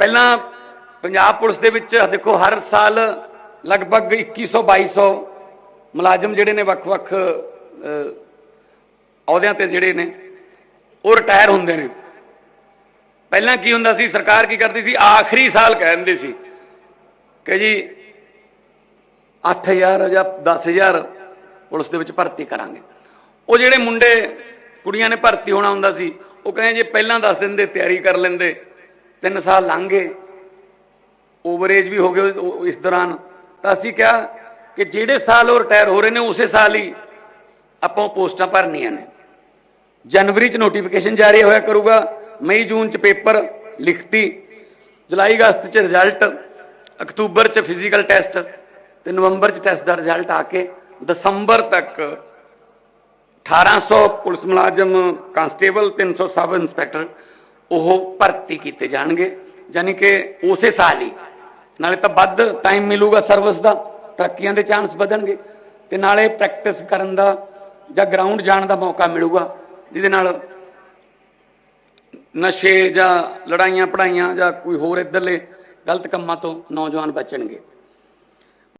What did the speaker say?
ਪਹਿਲਾਂ ਪੰਜਾਬ ਪੁਲਿਸ ਦੇ ਵਿੱਚ ਦੇਖੋ, ਹਰ ਸਾਲ ਲਗਭਗ 2100 2200 ਮੁਲਾਜ਼ਮ ਜਿਹੜੇ ਨੇ ਵੱਖ-ਵੱਖ ਅਹੁਦਿਆਂ ਤੇ ਜਿਹੜੇ ਨੇ, ਉਹ ਰਿਟਾਇਰ ਹੁੰਦੇ ਨੇ। ਪਹਿਲਾਂ ਕੀ ਹੁੰਦਾ ਸੀ, ਸਰਕਾਰ ਕੀ ਕਰਦੀ ਸੀ? ਆਖਰੀ ਸਾਲ ਕਹਿ ਦਿੰਦੇ ਸੀ ਕਿ ਜੀ 8000 ਜਾਂ 10000 ਪੁਲਿਸ ਦੇ ਵਿੱਚ ਭਰਤੀ ਕਰਾਂਗੇ। ਉਹ ਜਿਹੜੇ ਮੁੰਡੇ, ਕੁੜੀਆਂ ਨੇ ਭਰਤੀ ਹੋਣਾ ਹੁੰਦਾ ਸੀ ਉਹ ਕਹਿੰਦੇ ਜੇ ਪਹਿਲਾਂ ਦੱਸ ਦਿੰਦੇ ਤਿਆਰੀ ਕਰ ਲੈਂਦੇ, ਤਿੰਨ ਸਾਲ ਲੰਘ ਗਏ ਓਵਰੇਜ ਵੀ ਹੋ ਗਏ ਇਸ ਦੌਰਾਨ। ਤਾਂ ਅਸੀਂ ਕਿਹਾ ਕਿ ਜਿਹੜੇ ਸਾਲ ਉਹ ਰਿਟਾਇਰ ਹੋ ਰਹੇ ਨੇ, ਉਸੇ ਸਾਲ ਹੀ ਆਪਾਂ ਉਹ ਪੋਸਟਾਂ ਭਰਨੀਆਂ ਨੇ। ਜਨਵਰੀ ਚ ਨੋਟੀਫਿਕੇਸ਼ਨ ਜਾਰੀ ਹੋਇਆ ਕਰੂਗਾ, ਮਈ, ਜੂਨ ਚ ਪੇਪਰ ਲਿਖਤੀ, ਜੁਲਾਈ, ਅਗਸਤ ਚ ਰਿਜ਼ਲਟ ਅਕਤੂਬਰ ਚ ਫਿਜ਼ੀਕਲ ਟੈਸਟ ਤੇ ਨਵੰਬਰ ਚ ਟੈਸਟ ਦਾ ਰਿਜ਼ਲਟ ਆ ਕੇ ਦਸੰਬਰ ਤੱਕ 1800 ਪੁਲਿਸ ਮੁਲਾਜ਼ਮ ਕਾਂਸਟੇਬਲ 300 ਸਬ ਇੰਸਪੈਕਟਰ ਉਹ ਭਰਤੀ ਕੀਤੇ ਜਾਣਗੇ। ਯਾਨੀ ਕਿ ਉਸੇ ਸਾਲ ਹੀ। ਨਾਲੇ ਤਾਂ ਵੱਧ ਟਾਈਮ ਮਿਲੂਗਾ ਸਰਵਿਸ ਦਾ, ਤਰੱਕੀਆਂ ਦੇ ਚਾਂਸ ਵਧਣਗੇ। ਤੇ ਨਾਲੇ ਪ੍ਰੈਕਟਿਸ ਕਰਨ ਦਾ ਜਾਂ ਗਰਾਊਂਡ ਜਾਣ ਦਾ ਮੌਕਾ ਮਿਲੂਗਾ, ਜਿਹਦੇ ਨਾਲ ਨਸ਼ੇ ਜਾਂ ਲੜਾਈਆਂ ਪੜਾਈਆਂ ਜਾਂ ਕੋਈ ਹੋਰ ਇਧਰਲੇ ਗਲਤ ਕੰਮਾਂ ਤੋਂ ਨੌਜਵਾਨ ਬਚਣਗੇ।